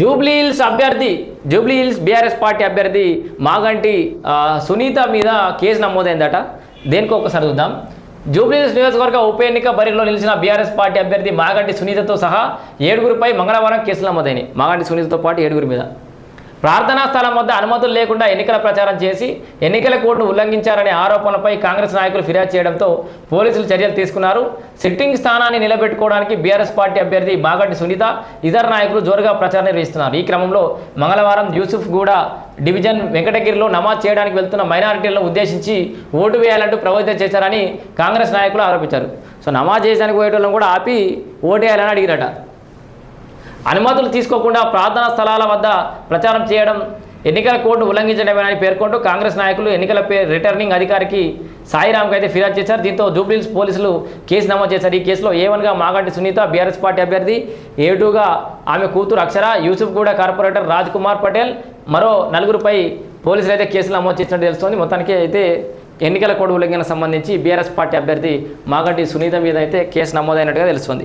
Jubilee Hills అభ్యర్థి Jubilee Hills BRS party అభ్యర్థి మాగంటి సునీత మీద కేసు నమోదైందట. దేనికో ఒకసారి చూద్దాం. జూబ్లీ హిల్స్ నియోజకవర్గ ఉప ఎన్నిక బరిలో నిలిచిన బీఆర్ఎస్ పార్టీ అభ్యర్థి మాగంటి సునీతతో సహా ఏడుగురిపై మంగళవారం కేసులు నమోదైనాయి. మాగంటి సునీతతో పాటు ఏడుగురి మీద. ప్రార్థనా స్థలం వద్ద అనుమతులు లేకుండా ఎన్నికల ప్రచారం చేసి ఎన్నికల కోడ్ను ఉల్లంఘించారనే ఆరోపణలపై కాంగ్రెస్ నాయకులు ఫిర్యాదు చేయడంతో పోలీసులు చర్యలు తీసుకున్నారు. సిట్టింగ్ స్థానాన్ని నిలబెట్టుకోవడానికి బీఆర్ఎస్ పార్టీ అభ్యర్థి బాగంటి సునీత ఇతర నాయకులు జోరుగా ప్రచారం నిర్వహిస్తున్నారు. ఈ క్రమంలో మంగళవారం యూసుఫ్ గూడ డివిజన్ వెంకటగిరిలో నమాజ్ చేయడానికి వెళ్తున్న మైనారిటీలను ఉద్దేశించి ఓటు వేయాలంటూ ప్రభావితం చేశారని కాంగ్రెస్ నాయకులు ఆరోపించారు. సో నమాజ్ చేయడానికి పోయేటోళ్ళని కూడా ఆపి ఓటు వేయాలని అడిగిరట. అనుమతులు తీసుకోకుండా ప్రార్థనా స్థలాల వద్ద ప్రచారం చేయడం ఎన్నికల కోడ్ను ఉల్లంఘించడమేనని పేర్కొంటూ కాంగ్రెస్ నాయకులు ఎన్నికల పే రిటర్నింగ్ అధికారికి సాయిరామ్కి అయితే ఫిర్యాదు చేశారు. దీంతో జూబ్లీహిల్స్ పోలీసులు కేసు నమోదు చేశారు. ఈ కేసులో ఏవన్గా మాగంటి సునీత బీఆర్ఎస్ పార్టీ అభ్యర్థి ఏ టూగా ఆమె కూతురు అక్షర యూసుఫ్ కూడా కార్పొరేటర్ రాజ్ కుమార్ పటేల్ మరో నలుగురిపై పోలీసులు అయితే కేసులు నమోదు చేసినట్టు తెలుస్తోంది. మొత్తానికి అయితే ఎన్నికల కోడ్ ఉల్లంఘన సంబంధించి బీఆర్ఎస్ పార్టీ అభ్యర్థి మాగంటి సునీత మీద అయితే కేసు నమోదైనట్టుగా తెలుస్తుంది.